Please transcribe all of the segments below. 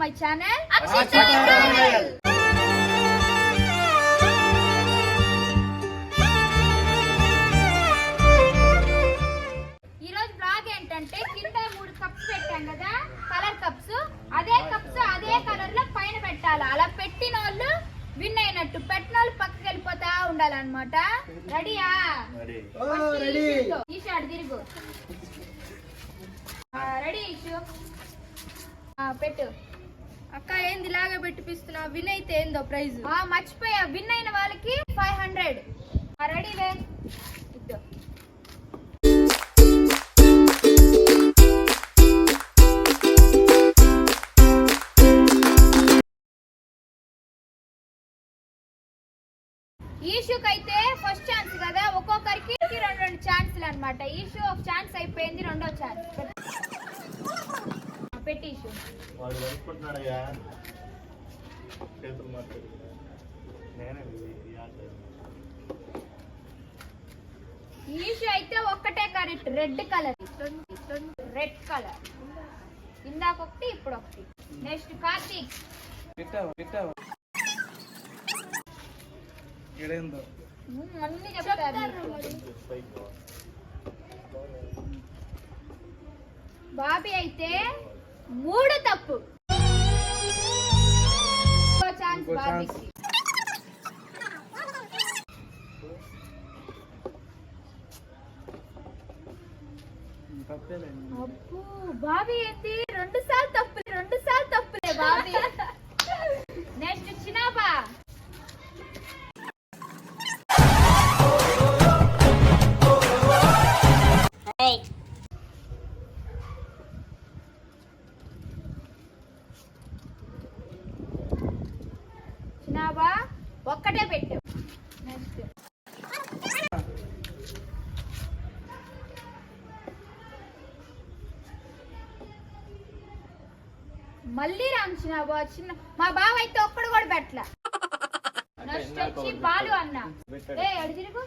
My channel ఈ రోజు blog ఏంటంటే కింద మూడు కప్స్ పెట్టాం కదా కలర్ కప్స్ అదే కప్స్ అదే కలర్లో పైన పెట్టాలి? అలా పెట్టిన వాళ్ళు విన్ అయినట్టు పెట్టిన వాళ్ళు పక్కకి వెళ్ళిపోతా ఉండాలన్నమాట. రెడీయా ఈషు అటు తిరుగు. రెడీ ఈషు పెట్టు. అక్క ఏంది ఇలాగే పెట్టిపిస్తున్నా విన్ అయితే ఏందో ప్రైజ్? ఆ మర్చిపోయా. విన్ అయిన వాళ్ళకి ఫైవ్ హండ్రెడ్. రెడీ వే ఇద్దు. ఈషుకి అయితే ఫస్ట్ ఛాన్స్ కదా. ఒక్కొక్కరికి రెండు రెండు ఛాన్సులు అన్నమాట. ఈషు ఒక ఛాన్స్ అయిపోయింది రెండో ఛాన్స్. పెట్టి ఈషు వాడు కలుపుకుంటున్నాడయ్యా చేతులు మాట్లాడు నేనే ఈ ఆట. ఈషు అయితే ఒక్కటే correct. Red colour. Red colour. ఇందాక ఒకటి ఇప్పుడు ఒకటి. నెక్స్ట్ కార్తీక్. అన్ని చెప్తారు. బాబీ అయితే మూడు తప్పు. బాబీ ఏంటి? రెండు సార్లు మళ్ళీ రామ్ చిన్నాబా చిన్న మా బావ అయితే ఒక్కడు కూడా పెట్టల. నెక్స్ట్ వచ్చి బాలు అన్న. ఏ అడు తిరుగు.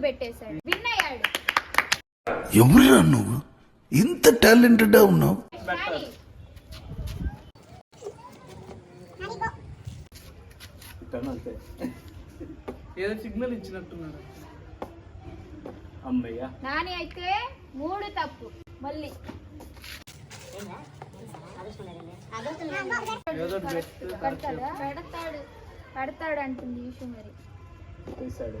మూడు పెట్టేశాడు. విన్ అయ్యాడు. ఎవరురా నువ్వు? ఇంత టాలెంటెడ్ ఉన్నావు. కానీ ఏదో సిగ్నల్ ఇచ్చినట్టున్నాడు. అమ్మయ్యా. నాని అయితే మూడు తప్పు. మళ్ళీ. ఏదో పెడతాడా. పెడతాడు అంటుంది ఈషు మరి. తీసాడు.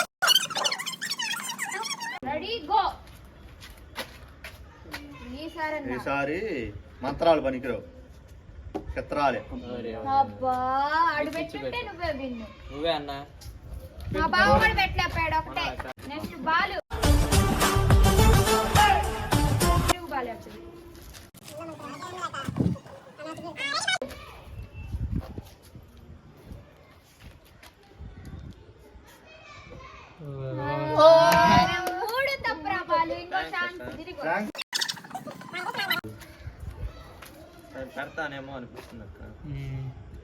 రెడీ గో ఈసారి మంత్రాలు పనికిరావు. చిత్రాలే అబ్బా అడు పెట్టుంటే నువ్వే విన్ను. నువ్వే అన్నా. మా బావ కూడా పెట్టలేపాడు ఒకటే. నెక్స్ట్ బాలు. బాలు వచ్చింది ఓ, మూడు తప్పురా బాలు ఇంకో ఛాన్స్ తిరిగి పెడతానేమో అనిపిస్తుంది అక్క.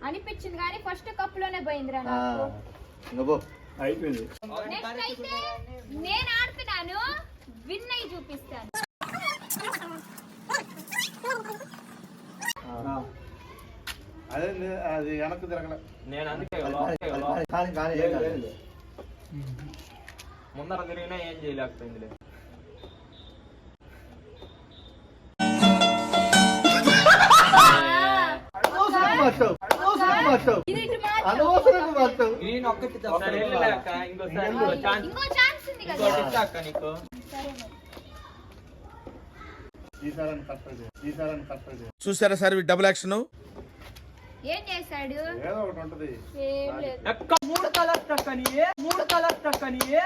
అనిపించింది కానీ ఫస్ట్ కప్పులోనే పోయిందిరా ఆ, నాకు. ఇంక. అయిపోయింది. నెక్స్ట్ అయితే నేను ఆడుతున్నాను విన్ అయి చూపిస్తాను. అదే అది వెనక్కి తిరగలే. నేను అందుకే. ముందర తిరిగినా ఏం చేయలేకపోయిందిలే. అనవసరంగా మార్చావు. ఒకసారి వెళ్ళలేక ఇంకోసారి ఇంకో ఛాన్స్. ఇంకో ఛాన్స్ ఉంది కదా. ఇంకోటి ఇస్తా అక్క నీకు సరే మరి ఈసారి కరెక్ట్ ఈసారి కరెక్ట్ చూసారా సార్ డబుల్ యాక్షన్ ఏం చేశాడు? ఏదో ఒకటి ఉంటది. ఏం లేదు. అక్క మూడు నీ మూడు ఇది?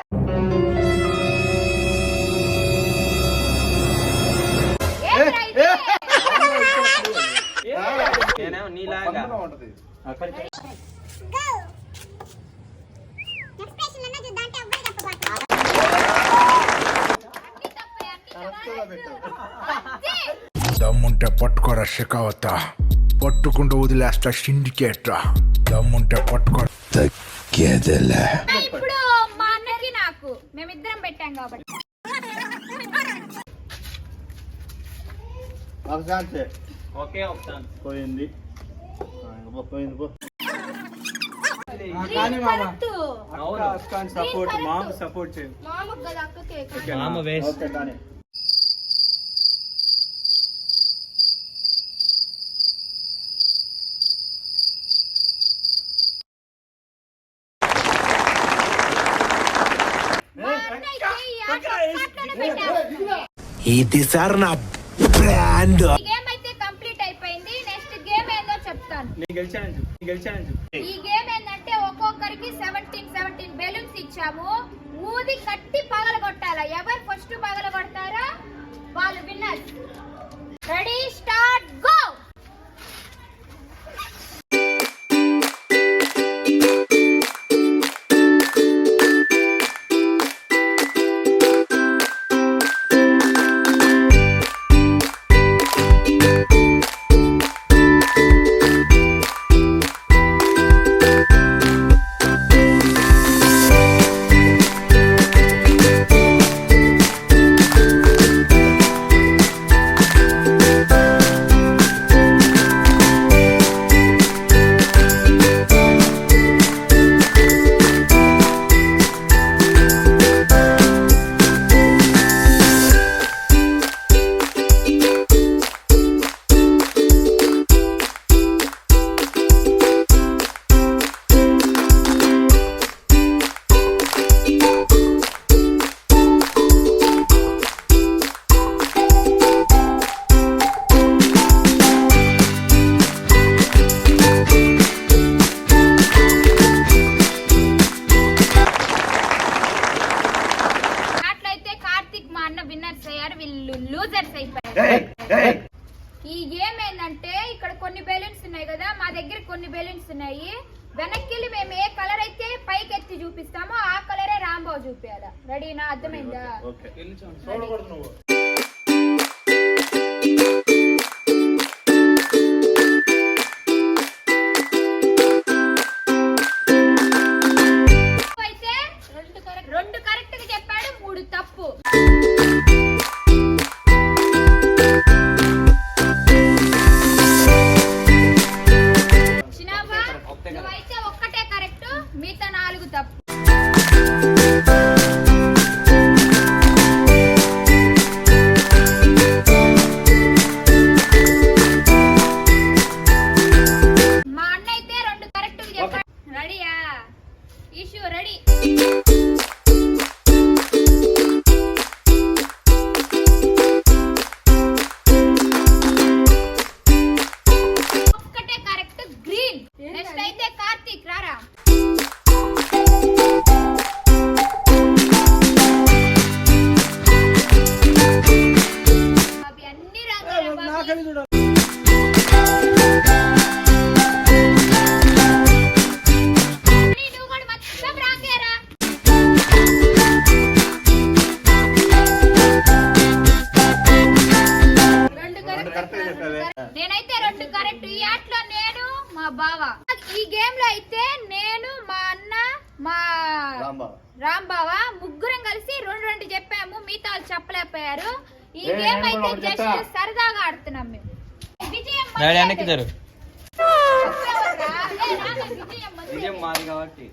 నేనేమో నీలాగా. అక్కడికి. దమ్ముంటే పట్టుకోరా షెకావత. పట్టుకుంటూ వదిలేస్తా సిండికేట్రా. దమ్ముంటే పట్టుకో. తగ్గేదిలే. ఇప్పుడు మా అన్నకి నాకు. మేమిద్దరం పెట్టాం కాబట్టి. పోయింది ఆ, ఇంక పో, పోయింది పో సపోర్ట్ మామ సపోర్ట్ చేయండి మామ వేస్ట్. ఇది సార్ నా బ్రాండ్ ఈ గేమ్ అయితే కంప్లీట్ అయిపోయింది నెక్స్ట్ గేమ్ ఏందో చెప్తాను నేను గెలిచానని గెలిచానని ఈ గేమ్ ఏంటంటే ఒక్కొక్కరికి సెవెంటీన్ సెవెంటీన్ బెలూన్స్ ఇచ్చాము. ఊది కట్టి పగల కొట్టాల? ఎవరు ఫస్ట్ పగల కొడతారో? వాళ్ళు winner ready start go okay వెళ్ళి చూడండి ఇష్యూ రెడీ బావ. ఈ గేమ్లో అయితే నేను మా అన్న మా రాంబాబు రాంబావ ముగ్గురం కలిసి రెండు రెండు చెప్పాము మిగతా వాళ్ళు చెప్పలేకపోయారు. ఈ గేమ్ అయితే జస్ట్. సరదాగా ఆడుతున్నాం మేము. విజయం మాది కాబట్టి.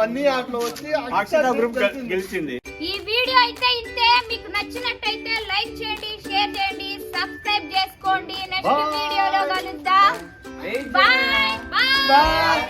ఈ పన్నీ ఆటలో వచ్చి అక్షత గ్రూప్ గెలిచింది. ఈ వీడియో అయితే ఇంతే. మీకు నచ్చినట్టయితే లైక్ చేయండి షేర్ చేయండి సబ్స్క్రైబ్ చేసుకోండి. నెక్స్ట్ వీడియోలో కలుద్దాం. బాయ్. బాయ్.